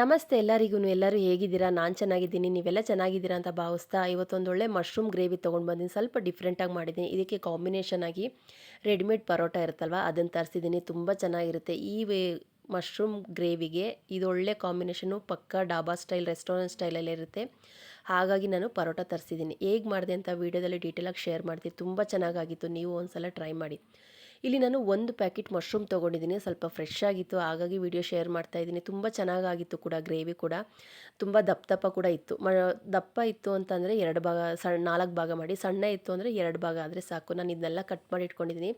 ನಮಸ್ತೆ ಎಲ್ಲರಿಗೂ, ಎಲ್ಲರೂ ಹೇಗಿದ್ದೀರಾ? ನಾನು ಚೆನ್ನಾಗಿದ್ದೀನಿ, ನೀವೆಲ್ಲ ಚೆನ್ನಾಗಿದ್ದೀರಾ ಅಂತ ಭಾವಿಸ್ತಾ ಇವತ್ತೊಂದು ಒಳ್ಳೆ ಮಶ್ರೂಮ್ ಗ್ರೇವಿ ತೊಗೊಂಡು ಬಂದಿದ್ದೀನಿ ಸ್ವಲ್ಪ ಡಿಫ್ರೆಂಟಾಗಿ ಮಾಡಿದ್ದೀನಿ ಇದಕ್ಕೆ ಕಾಂಬಿನೇಷನ್ ಆಗಿ ರೆಡಿಮೇಡ್ ಪರೋಟ ಇರುತ್ತಲ್ವ? ಅದನ್ನು ತರಿಸಿದ್ದೀನಿ ತುಂಬ ಚೆನ್ನಾಗಿರುತ್ತೆ. ಈ ವೇ ಮಶ್ರೂಮ್ ಗ್ರೇವಿಗೆ ಇದೊಳ್ಳೆ ಕಾಂಬಿನೇಷನು ಪಕ್ಕ ಡಾಬಾ ಸ್ಟೈಲ್ ರೆಸ್ಟೋರೆಂಟ್ ಸ್ಟೈಲಲ್ಲೇ ಇರುತ್ತೆ. ಹಾಗಾಗಿ ನಾನು ಪರೋಟ ತರಿಸಿದ್ದೀನಿ ಹೇಗೆ ಮಾಡಿದೆ ಅಂತ ವೀಡಿಯೋದಲ್ಲಿ ಡೀಟೇಲಾಗಿ ಶೇರ್ ಮಾಡ್ತೀನಿ. ತುಂಬ ಚೆನ್ನಾಗಾಗಿತ್ತು. ನೀವು ಒಂದು ಸಲ ಟ್ರೈ ಮಾಡಿ. ಇಲ್ಲಿ ನಾನು ಒಂದು ಪ್ಯಾಕೆಟ್ ಮಶ್ರೂಮ್ ತೊಗೊಂಡಿದ್ದೀನಿ. ಸ್ವಲ್ಪ ಫ್ರೆಶ್ ಆಗಿತ್ತು. ಹಾಗಾಗಿ ವಿಡಿಯೋ ಶೇರ್ ಮಾಡ್ತಾ ಇದ್ದೀನಿ. ತುಂಬ ಚೆನ್ನಾಗಾಗಿತ್ತು ಕೂಡ ಗ್ರೇವಿ ಕೂಡ. ತುಂಬ ದಪ್ಪ ದಪ್ಪ ಕೂಡ ಇತ್ತು. ಮ, ದಪ್ಪ ಇತ್ತು ಅಂತಂದರೆ ಎರಡು ಭಾಗ ಸಣ್ಣ ನಾಲ್ಕು ಭಾಗ ಮಾಡಿ. ಸಣ್ಣ ಇತ್ತು ಅಂದರೆ ಎರಡು ಭಾಗ ಆದರೆ ಸಾಕು. ನಾನು ಇದನ್ನೆಲ್ಲ ಕಟ್ ಮಾಡಿ ಇಟ್ಕೊಂಡಿದ್ದೀನಿ.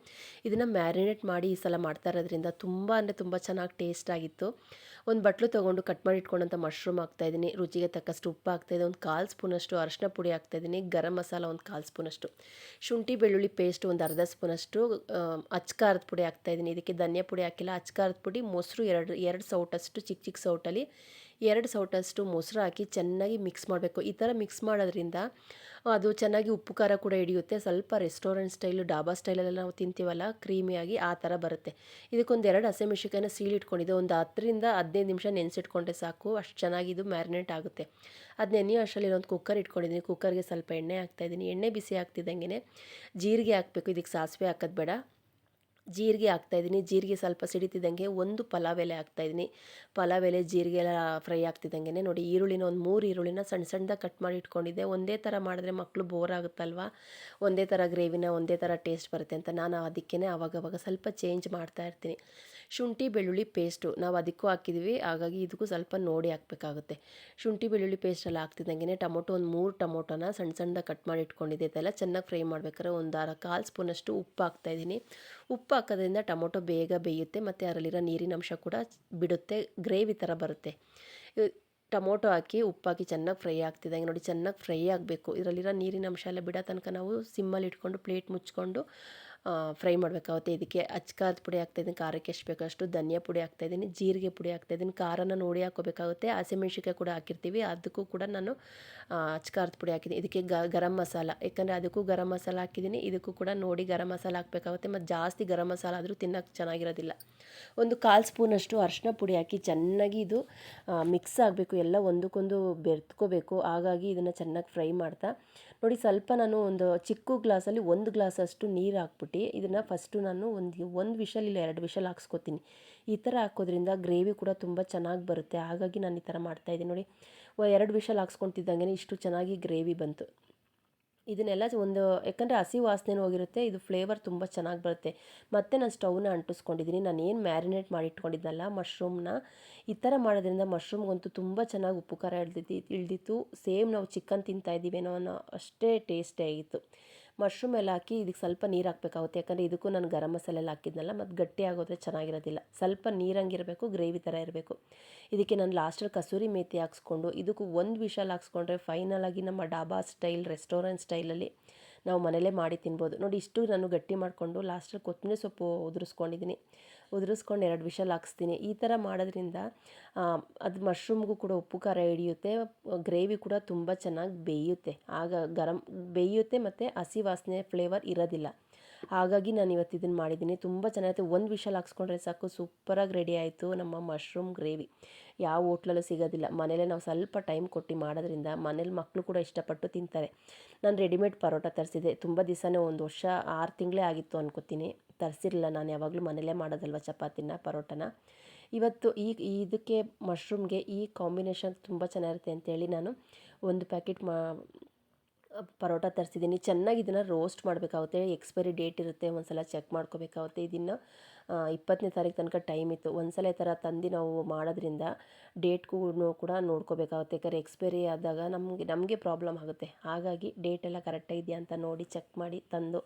ಇದನ್ನು ಮ್ಯಾರಿನೇಟ್ ಮಾಡಿ ಈ ಸಲ ಮಾಡ್ತಾ ಇರೋದ್ರಿಂದ ತುಂಬ ಅಂದರೆ ತುಂಬ ಚೆನ್ನಾಗಿ ಟೇಸ್ಟ್ ಆಗಿತ್ತು. ಒಂದು ಬಟ್ಲು ತೊಗೊಂಡು ಕಟ್ ಮಾಡಿ ಇಟ್ಕೊಂಡಂಥ ಮಶ್ರೂಮ್ ಹಾಕ್ತಾಯಿದ್ದೀನಿ ರುಚಿಗೆ ತಕ್ಕಷ್ಟು ಉಪ್ಪು ಹಾಕ್ತಾಯಿದ್ದೆ ಒಂದು ಕಾಲು ಸ್ಪೂನಷ್ಟು ಅರಶಿನ ಪುಡಿ ಹಾಕ್ತಾಯಿದ್ದೀನಿ ಗರಂ ಮಸಾಲ ಒಂದು ಕಾಲು ಸ್ಪೂನಷ್ಟು. ಶುಂಠಿ, ಬೆಳ್ಳುಳ್ಳಿ ಪೇಸ್ಟ್ ಒಂದು ಅರ್ಧ ಸ್ಪೂನಷ್ಟು ಅಚ್ಕಾರದ ಪುಡಿ ಹಾಕ್ತಾಯಿದ್ದೀನಿ ಇದಕ್ಕೆ ಧನಿಯಾ ಪುಡಿ ಹಾಕಿಲ್ಲ. ಅಚ್ಕಾರದ ಪುಡಿ, ಮೊಸರು ಎರಡು ಎರಡು ಸೌಟಷ್ಟು, ಚಿಕ್ಕ ಚಿಕ್ಕ ಸೌಟಲ್ಲಿ ಎರಡು ಸೌಟಷ್ಟು ಮೊಸರು ಹಾಕಿ ಚೆನ್ನಾಗಿ ಮಿಕ್ಸ್ ಮಾಡಬೇಕು. ಈ ಥರ ಮಿಕ್ಸ್ ಮಾಡೋದ್ರಿಂದ ಅದು ಚೆನ್ನಾಗಿ ಉಪ್ಪು, ಖಾರ ಕೂಡ ಹಿಡಿಯುತ್ತೆ. ಸ್ವಲ್ಪ ರೆಸ್ಟೋರೆಂಟ್ ಸ್ಟೈಲು ಡಾಬಾ ಸ್ಟೈಲಲ್ಲೆಲ್ಲ ನಾವು ತಿಂತೀವಲ್ಲ, ಕ್ರೀಮಿಯಾಗಿ ಆ ಥರ ಬರುತ್ತೆ. ಇದಕ್ಕೊಂದು ಎರಡು ಹಸಿಮೆಣ್ಸಿಕಾಯಿನ ಸೀಲ್ ಇಟ್ಕೊಂಡಿದ್ದೆ ಒಂದು ಹತ್ತರಿಂದ ಹದಿನೈದು ನಿಮಿಷ ನೆನೆಸಿಟ್ಕೊಂಡ್ರೆ ಸಾಕು. ಅಷ್ಟು ಚೆನ್ನಾಗಿ ಇದು ಮ್ಯಾರಿನೇಟ್ ಆಗುತ್ತೆ. ಅದು ನೆನೆಯೋ ಅಷ್ಟರಲ್ಲಿ ಒಂದು ಕುಕ್ಕರ್ ಇಟ್ಕೊಂಡಿದ್ದೀನಿ. ಕುಕ್ಕರ್ಗೆ ಸ್ವಲ್ಪ ಎಣ್ಣೆ ಹಾಕ್ತಾಯಿದ್ದೀನಿ ಎಣ್ಣೆ ಬಿಸಿ ಹಾಕ್ತಿದ್ದಂಗೆ ಜೀರಿಗೆ ಹಾಕಬೇಕು. ಇದಕ್ಕೆ ಸಾಸಿವೆ ಹಾಕೋದು ಬೇಡ. ಜೀರಿಗೆ ಹಾಕ್ತಾಯಿದ್ದೀನಿ ಜೀರಿಗೆ ಸ್ವಲ್ಪ ಸಿಡಿತಿದ್ದಂಗೆ ಒಂದು ಪಲಾವ್ ಎಲೆ ಹಾಕ್ತಾಯಿದ್ದೀನಿ ಪಲಾವ್ ಎಲೆ ಜೀರಿಗೆ ಎಲ್ಲ ಫ್ರೈ ಆಗ್ತಿದ್ದಂಗೆ ನೋಡಿ ಈರುಳ್ಳಿನ ಒಂದು ಮೂರು ಈರುಳ್ಳಿನ ಸಣ್ಣ ಸಣ್ಣದಾಗಿ ಕಟ್ ಮಾಡಿ ಇಟ್ಕೊಂಡಿದ್ದೆ. ಒಂದೇ ಥರ ಮಾಡಿದ್ರೆ ಮಕ್ಕಳು ಬೋರ್ ಆಗುತ್ತಲ್ವ? ಒಂದೇ ಥರ ಗ್ರೇವಿನ ಒಂದೇ ಥರ ಟೇಸ್ಟ್ ಬರುತ್ತೆ ಅಂತ ನಾನು ಅದಕ್ಕೇ ಅವಾಗವಾಗ ಸ್ವಲ್ಪ ಚೇಂಜ್ ಮಾಡ್ತಾ ಇರ್ತೀನಿ. ಶುಂಠಿ, ಬೆಳ್ಳುಳ್ಳಿ ಪೇಸ್ಟು. ನಾವು ಅದಕ್ಕೂ ಹಾಕಿದ್ದೀವಿ ಹಾಗಾಗಿ ಇದಕ್ಕೂ ಸ್ವಲ್ಪ ನೋಡಿ ಹಾಕಬೇಕಾಗುತ್ತೆ. ಶುಂಠಿ, ಬೆಳ್ಳುಳ್ಳಿ ಪೇಸ್ಟಲ್ಲಿ ಹಾಕ್ತಿದ್ದಂಗೆ ಟೊಮೊಟೊ ಒಂದು ಮೂರು ಟೊಮೊಟೊನ ಸಣ್ಣ ಸಣ್ಣ ಕಟ್ ಮಾಡಿ ಇಟ್ಕೊಂಡಿದ್ದೆ. ಇದೆಲ್ಲ ಚೆನ್ನಾಗಿ ಫ್ರೈ ಮಾಡ್ಬೇಕಾದ್ರೆ ಒಂದು ಅರ ಕಾಲು ಸ್ಪೂನಷ್ಟು ಉಪ್ಪು ಹಾಕ್ತಾಯಿದ್ದೀನಿ ಉಪ್ಪು ಹಾಕೋದ್ರಿಂದ ಟೊಮೊಟೊ ಬೇಗ ಬೇಯುತ್ತೆ. ಮತ್ತು ಅದರಲ್ಲಿರೋ ನೀರಿನ ಅಂಶ ಕೂಡ ಬಿಡುತ್ತೆ. ಗ್ರೇವಿ ಥರ ಬರುತ್ತೆ. ಟೊಮೊಟೊ ಹಾಕಿ ಉಪ್ಪಾಕಿ ಚೆನ್ನಾಗಿ ಫ್ರೈ ಆಗ್ತಿದ್ದಂಗೆ ನೋಡಿ ಚೆನ್ನಾಗಿ ಫ್ರೈ ಆಗಬೇಕು. ಇದರಲ್ಲಿರೋ ನೀರಿನ ಅಂಶ ಎಲ್ಲ ಬಿಡೋ ತನಕ ನಾವು ಸಿಮ್ಮಲ್ಲಿ ಇಟ್ಕೊಂಡು, ಪ್ಲೇಟ್ ಮುಚ್ಕೊಂಡು ಫ್ರೈ ಮಾಡಬೇಕಾಗುತ್ತೆ ಇದಕ್ಕೆ ಅಚ್ಕಾರದ ಪುಡಿ ಹಾಕ್ತಾಯಿದ್ದೀನಿ ಖಾರಕ್ಕೆ ಎಷ್ಟು ಬೇಕಷ್ಟು ಧನಿಯಾ ಪುಡಿ ಹಾಕ್ತಾಯಿದ್ದೀನಿ ಜೀರಿಗೆ ಪುಡಿ ಹಾಕ್ತಾಯಿದ್ದೀನಿ ಖಾರನ ನೋಡಿ ಹಾಕೋಬೇಕಾಗುತ್ತೆ ಹಸಿಮೆಣ್ಸಿಕಾಯಿ ಕೂಡ ಹಾಕಿರ್ತೀವಿ, ಅದಕ್ಕೂ ಕೂಡ ನಾನು ಅಚ್ಕಾರದ ಪುಡಿ ಹಾಕಿದ್ದೀನಿ. ಇದಕ್ಕೆ ಗರಂ ಮಸಾಲ ಯಾಕಂದರೆ ಅದಕ್ಕೂ ಗರಂ ಮಸಾಲ ಹಾಕಿದ್ದೀನಿ, ಇದಕ್ಕೂ ಕೂಡ ನೋಡಿ ಗರಂ ಮಸಾಲ ಹಾಕಬೇಕಾಗುತ್ತೆ, ಮತ್ತು ಜಾಸ್ತಿ ಗರಂ ಮಸಾಲ ಆದರೂ ತಿನ್ನೋಕ್ಕೆ ಚೆನ್ನಾಗಿರೋದಿಲ್ಲ. ಒಂದು ಕಾಲು ಸ್ಪೂನಷ್ಟು ಅರಿಶಿನ ಪುಡಿ ಹಾಕಿ ಚೆನ್ನಾಗಿ ಇದು ಮಿಕ್ಸ್ ಆಗಬೇಕು, ಎಲ್ಲ ಒಂದಕ್ಕೊಂದು ಬೆರ್ತ್ಕೋಬೇಕು. ಹಾಗಾಗಿ ಇದನ್ನು ಚೆನ್ನಾಗಿ ಫ್ರೈ ಮಾಡ್ತಾ ನೋಡಿ ಸ್ವಲ್ಪ ನಾನು ಒಂದು ಚಿಕ್ಕ ಗ್ಲಾಸಲ್ಲಿ ಒಂದು ಗ್ಲಾಸಷ್ಟು ನೀರು ಹಾಕ್ಬಿಟ್ಟು ಇದನ್ನು ಫಸ್ಟು ನಾನು ಒಂದು ಒಂದು ವಿಷಲ್ ಇಲ್ಲ ಎರಡು ವಿಷಲ್ ಹಾಕ್ಸ್ಕೊತೀನಿ. ಈ ಥರ ಹಾಕೋದ್ರಿಂದ ಗ್ರೇವಿ ಕೂಡ ತುಂಬ ಚೆನ್ನಾಗಿ ಬರುತ್ತೆ. ಹಾಗಾಗಿ ನಾನು ಈ ಥರ ಮಾಡ್ತಾಯಿದ್ದೀನಿ ನೋಡಿ ಎರಡು ವಿಷಲ್ ಹಾಕ್ಸ್ಕೊತಿದ್ದಂಗೆ ಇಷ್ಟು ಚೆನ್ನಾಗಿ ಗ್ರೇವಿ ಬಂತು. ಇದನ್ನೆಲ್ಲ ಒಂದು ಯಾಕಂದರೆ ಹಸಿ ವಾಸನೆನೂ ಹೋಗಿರುತ್ತೆ, ಇದು ಫ್ಲೇವರ್ ತುಂಬ ಚೆನ್ನಾಗಿ ಬರುತ್ತೆ. ಮತ್ತು ನಾನು ಸ್ಟವ್ನ ಅಂಟಿಸ್ಕೊಂಡಿದ್ದೀನಿ ನಾನು ಏನು ಮ್ಯಾರಿನೇಟ್ ಮಾಡಿ ಇಟ್ಕೊಂಡಿದ್ದಲ್ಲ ಮಶ್ರೂಮ್ನ ಈ ಥರ ಮಾಡೋದ್ರಿಂದ ಮಶ್ರೂಮ್ಗಂತೂ ತುಂಬ ಚೆನ್ನಾಗಿ ಉಪ್ಪು ಖಾರ ಇಳ್ದಿತ್ತು ಸೇಮ್ ನಾವು ಚಿಕನ್ ತಿಂತಾಯಿದ್ದೀವೇನೋ ಅನ್ನೋ ಅಷ್ಟೇ ಟೇಸ್ಟಿಯಾಗಿತ್ತು ಆಗಿತ್ತು. ಮಶ್ರೂಮ್ ಎಲ್ಲ ಹಾಕಿ ಇದಕ್ಕೆ ಸ್ವಲ್ಪ ನೀರು ಹಾಕಬೇಕಾಗುತ್ತೆ. ಯಾಕಂದರೆ ಇದಕ್ಕೂ ನಾನು ಗರಂ ಮಸಾಲೆ ಎಲ್ಲ ಹಾಕಿದ್ನಲ್ಲ, ಮತ್ತು ಗಟ್ಟಿ ಆಗೋದ್ರೆ ಚೆನ್ನಾಗಿರೋದಿಲ್ಲ. ಸ್ವಲ್ಪ ನೀರಂಗಿರಬೇಕು ಗ್ರೇವಿ ಥರ ಇರಬೇಕು. ಇದಕ್ಕೆ ನಾನು ಲಾಸ್ಟಲ್ಲಿ ಕಸೂರಿ ಮೇತಿ ಹಾಕ್ಸ್ಕೊಂಡು, ಇದಕ್ಕೂ ಒಂದು ವಿಷಲ್ ಹಾಕ್ಸ್ಕೊಂಡ್ರೆ ಫೈನಲಾಗಿ ನಮ್ಮ ಡಾಬಾ ಸ್ಟೈಲ್ ರೆಸ್ಟೋರೆಂಟ್ ಸ್ಟೈಲಲ್ಲಿ ನಾವು ಮನೇಲೇ ಮಾಡಿ ತಿನ್ಬೋದು. ನೋಡಿ, ಇಷ್ಟು ನಾನು ಗಟ್ಟಿ ಮಾಡಿಕೊಂಡು ಲಾಸ್ಟಲ್ಲಿ ಕೊತ್ತಂಬರಿ ಸೊಪ್ಪು ಉದುರಿಸ್ಕೊಂಡಿದ್ದೀನಿ ಉದುರಿಸ್ಕೊಂಡು ಎರಡು ವಿಷಲ್ ಹಾಕ್ಸ್ತೀನಿ. ಈ ಥರ ಮಾಡೋದ್ರಿಂದ ಅದು ಮಶ್ರೂಮ್ಗೂ ಕೂಡ ಉಪ್ಪು, ಖಾರ ಹಿಡಿಯುತ್ತೆ. ಗ್ರೇವಿ ಕೂಡ ತುಂಬ ಚೆನ್ನಾಗಿ ಬೇಯುತ್ತೆ. ಆಗ ಗರಂ, ಬೇಯುತ್ತೆ ಮತ್ತು ಹಸಿ ವಾಸನೆ ಫ್ಲೇವರ್ ಇರೋದಿಲ್ಲ. ಹಾಗಾಗಿ ನಾನು ಇವತ್ತು ಇದನ್ನು ಮಾಡಿದ್ದೀನಿ. ತುಂಬ ಚೆನ್ನಾಗಿತ್ತು ಒಂದು ವಿಷಲ್ ಹಾಕ್ಸ್ಕೊಂಡ್ರೆ ಸಾಕು. ಸೂಪರಾಗಿ ರೆಡಿ ಆಯಿತು ನಮ್ಮ ಮಶ್ರೂಮ್ ಗ್ರೇವಿ ಯಾವ ಹೋಟ್ಲಲ್ಲೂ ಸಿಗೋದಿಲ್ಲ. ಮನೇಲೇ ನಾವು ಸ್ವಲ್ಪ ಟೈಮ್ ಕೊಟ್ಟು ಮಾಡೋದ್ರಿಂದ ಮನೇಲಿ ಮಕ್ಕಳು ಕೂಡ ಇಷ್ಟಪಟ್ಟು ತಿಂತಾರೆ. ನಾನು ರೆಡಿಮೇಡ್ ಪರೋಟ ತರಿಸಿದೆ ತುಂಬ ದಿವಸನೇ ಒಂದು ವರ್ಷ, ಆರು ತಿಂಗಳೇ ಆಗಿತ್ತು ಅನ್ಕೋತೀನಿ. ತರಿಸಿರಲಿಲ್ಲ ನಾನು. ಯಾವಾಗಲೂ ಮನೇಲೇ ಮಾಡೋದಲ್ವ ಚಪಾತಿನ, ಪರೋಟನ. ಇವತ್ತು ಈ ಇದಕ್ಕೆ ಮಶ್ರೂಮ್ಗೆ ಈ ಕಾಂಬಿನೇಷನ್ ತುಂಬ ಚೆನ್ನಾಗಿರುತ್ತೆ ಅಂತೇಳಿ ನಾನು ಒಂದು ಪ್ಯಾಕೆಟ್ ಮಾ ಪರೋಟ ತರಿಸಿದ್ದೀನಿ. ಚೆನ್ನಾಗಿ ಇದನ್ನು ರೋಸ್ಟ್ ಮಾಡಬೇಕಾಗುತ್ತೆ. ಎಕ್ಸ್ಪೈರಿ ಡೇಟ್ ಇರುತ್ತೆ. ಒಂದು ಸಲ ಚೆಕ್ ಮಾಡ್ಕೋಬೇಕಾಗುತ್ತೆ. ಇದನ್ನು ಇಪ್ಪತ್ತನೇ ತಾರೀಕು ತನಕ ಟೈಮ್ ಇತ್ತು. ಒಂದು ಸಲ ಈ ಥರ ತಂದು ನಾವು ಮಾಡೋದ್ರಿಂದ ಡೇಟ್ಗೂ ಕೂಡ ನೋಡ್ಕೋಬೇಕಾಗುತ್ತೆ. ಯಾಕಂದರೆ ಎಕ್ಸ್ಪೈರಿ ಆದಾಗ ನಮಗೆ ನಮಗೆ ಪ್ರಾಬ್ಲಮ್ ಆಗುತ್ತೆ. ಹಾಗಾಗಿ ಡೇಟ್ ಎಲ್ಲ ಕರೆಕ್ಟಾಗಿದೆಯಾ ಅಂತ ನೋಡಿ ಚೆಕ್ ಮಾಡಿ ತಂದು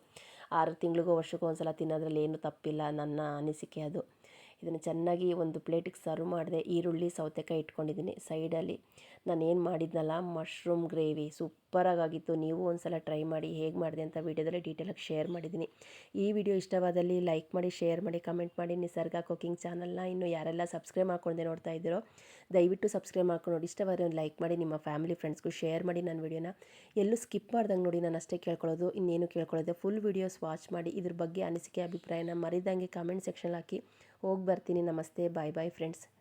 ಆರು ತಿಂಗಳಿಗೂ ವರ್ಷಕ್ಕೂ ಒಂದು ಸಲ ತಿನ್ನೋದ್ರಲ್ಲಿ ಏನೂ ತಪ್ಪಿಲ್ಲ. ನನ್ನ ಅನಿಸಿಕೆ ಅದು. ಇದನ್ನು ಚೆನ್ನಾಗಿ ಒಂದು ಪ್ಲೇಟಿಗೆ ಸರ್ವ್ ಮಾಡಿದೆ. ಈರುಳ್ಳಿ, ಸೌತೆಕಾಯಿ ಇಟ್ಕೊಂಡಿದ್ದೀನಿ ಸೈಡಲ್ಲಿ ನಾನು ಏನು ಮಾಡಿದ್ನಲ್ಲ ಮಶ್ರೂಮ್ ಗ್ರೇವಿ ಸೂಪರಾಗಿತ್ತು ನೀವು ಒಂದು ಸಲ ಟ್ರೈ ಮಾಡಿ ಹೇಗೆ ಮಾಡಿದೆ ಅಂತ ವೀಡಿಯೋದಲ್ಲಿ ಡೀಟೇಲಾಗಿ ಶೇರ್ ಮಾಡಿದ್ದೀನಿ ಈ ವಿಡಿಯೋ ಇಷ್ಟವಾದಲ್ಲಿ ಲೈಕ್ ಮಾಡಿ ಶೇರ್ ಮಾಡಿ ಕಮೆಂಟ್ ಮಾಡಿ. ನಿಸರ್ಗ ಕುಕಿಂಗ್ ಚಾನಲ್ನ ಇನ್ನು ಯಾರೆಲ್ಲ ಸಬ್ಸ್ಕ್ರೈಬ್ ಮಾಡ್ಕೊಂಡೆ ನೋಡ್ತಾ ಇದ್ದೀರೋ, ದಯವಿಟ್ಟು ಸಬ್ಸ್ಕ್ರೈಬ್ ಮಾಡ್ಕೊಂಡು ನೋಡಿ. ಒಂದು ಲೈಕ್ ಮಾಡಿ, ನಿಮ್ಮ ಫ್ಯಾಮಿಲಿ ಫ್ರೆಂಡ್ಸ್ಗೂ ಶೇರ್ ಮಾಡಿ ನನ್ನ ವಿಡಿಯೋನ ಎಲ್ಲೂ ಸ್ಕಿಪ್ ಮಾಡ್ದಂಗೆ ನೋಡಿ ನಾನು ಅಷ್ಟೇ ಕೇಳ್ಕೊಳ್ಳೋದು, ಇನ್ನೇನು ಕೇಳ್ಕೊಳ್ಳೋದು. ಫುಲ್ ವೀಡಿಯೋಸ್ ವಾಚ್ ಮಾಡಿ. ಇದ್ರ ಬಗ್ಗೆ ಅನಿಸಿಕೆ, ಅಭಿಪ್ರಾಯನ ಮರಿದಂಗೆ ಕಮೆಂಟ್ ಸೆಕ್ಷನ್ ಹಾಕಿ. ಹೋಗಿ ಬರ್ತೀನಿ. ನಮಸ್ತೆ. Bye bye friends.